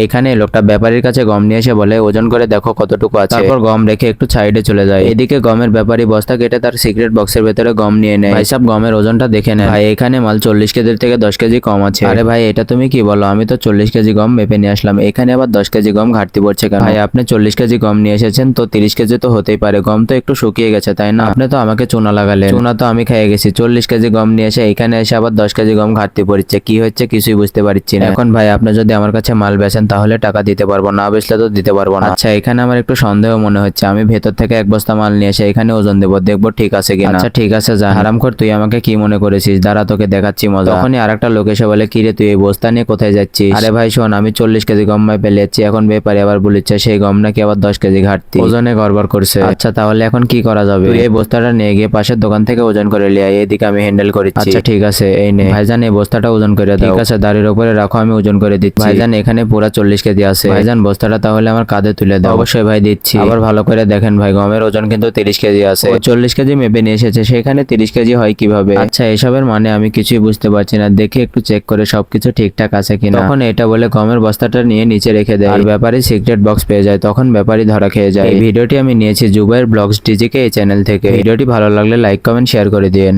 এখানে লোকটা ব্যাপারীর কাছে গম নিয়ে এসে বলে, ওজন করে দেখো কতটুকু আছে। তারপর গম রেখে একটু সাইডে চলে যায়। এদিকে গমের ব্যাপারী বস্তা কেটে তার সিক্রেট বক্সের ভেতরে গম নিয়ে নেয়। ভাই সাহেব গমের ওজনটা দেখে নেয়। ভাই, এখানে মাল চল্লিশ কেজির থেকে দশ কেজি কম আছে। আরে ভাই, এটা তুমি কি বলো? আমি তো চল্লিশ কেজি গম মেপে নিয়ে আসলাম। এখানে আবার দশ কেজি গম ঘাটতি পড়ছে কেন? ভাই, আপনি চল্লিশ কেজি গম নিয়ে এসেছেন তো তিরিশ কেজি তো হতেই পারে। গম তো একটু শুকিয়ে গেছে, তাই না? আপনি তো আমাকে চুনা লাগালেন। চুনা তো আমি খেয়ে গেছি। চল্লিশ কেজি গম নিয়ে এসে এখানে এসে আবার দশ কেজি গম ঘাটতি পড়ছে। কি হচ্ছে কিছুই বুঝতে পারছি না। এখন ভাই, আপনি যদি আমার কাছে মাল বেচেন তাহলে টাকা দিতে পারব না বেচলে তো দিতে পারব না। আচ্ছা এখানে আমার একটু সন্দেহ মনে হচ্ছে। আমি ভেতর থেকে এক বস্তা মাল নিয়ে এসে এখানে ওজন দেবো দেখব ঠিক আছে কিনা। আচ্ছা ঠিক আছে যা হারাম কর তুই আমাকে কি মনে করেছিস? দাঁড়া তোকে দেখাচ্ছি মজা। তখনই আরেকটা লোক এসে বলে কি রে তুই এই বস্তা নিয়ে কোথায় যাচ্ছিস? আরে ভাই শোন আমি চল্লিশ কেজি গম মাই পেলে যাচ্ছি। এখন ব্যাপারে আবার বলিচ্ছে সেই গম নাকি আবার দশ কেজি ঘাটতি। ওজনে গড়বড় করছে। আচ্ছা তাহলে এখন কি করা যাবে? এই বস্তাটা নিয়ে গিয়ে পাশের দোকান থেকে ওজন করে লিয়ে আয়, এদিকে আমি হ্যান্ডেল করেছি আচ্ছা ঠিক আছে এই নে। ভাইজান এই বস্তাটা ওজন করে দাও। ঠিক আছে দাঁড়ির উপরে রাখো আমি ওজন করে দিচ্ছি। ভাইজান এখানে পুরো চল্লিশ কেজি আছে। ভাইজান বস্তাটা তাহলে আমার কাঁধে তুলে দাও। অবশ্যই ভাই দিচ্ছি। আবার ভালো করে দেখেন ভাই গমের ওজন কিন্তু তিরিশ কেজি আছে। চল্লিশ কেজি মেপে নিয়ে এসেছে সেখানে তিরিশ কেজি হয় কীভাবে? আচ্ছা এসবের মানে আমি কিছুই বুঝতে পারছি না। দেখে একটু চেক করে সবকিছু ঠিকঠাক আছে কিনা। তখন এটা বলে গমের বস্তাটা নিয়ে নিচে রেখে দেয়। আর ব্যাপারী সিক্রেট বক্স পেয়ে যায় তখন ব্যাপারী ধরা খেয়ে যায়। এই ভিডিওটি আমি নিয়েছি জুবাইর ব্লগস ডিজিকে এই চ্যানেল থেকে। ভিডিওটি ভালো লাগলে লাইক কমেন্ট শেয়ার করে দিন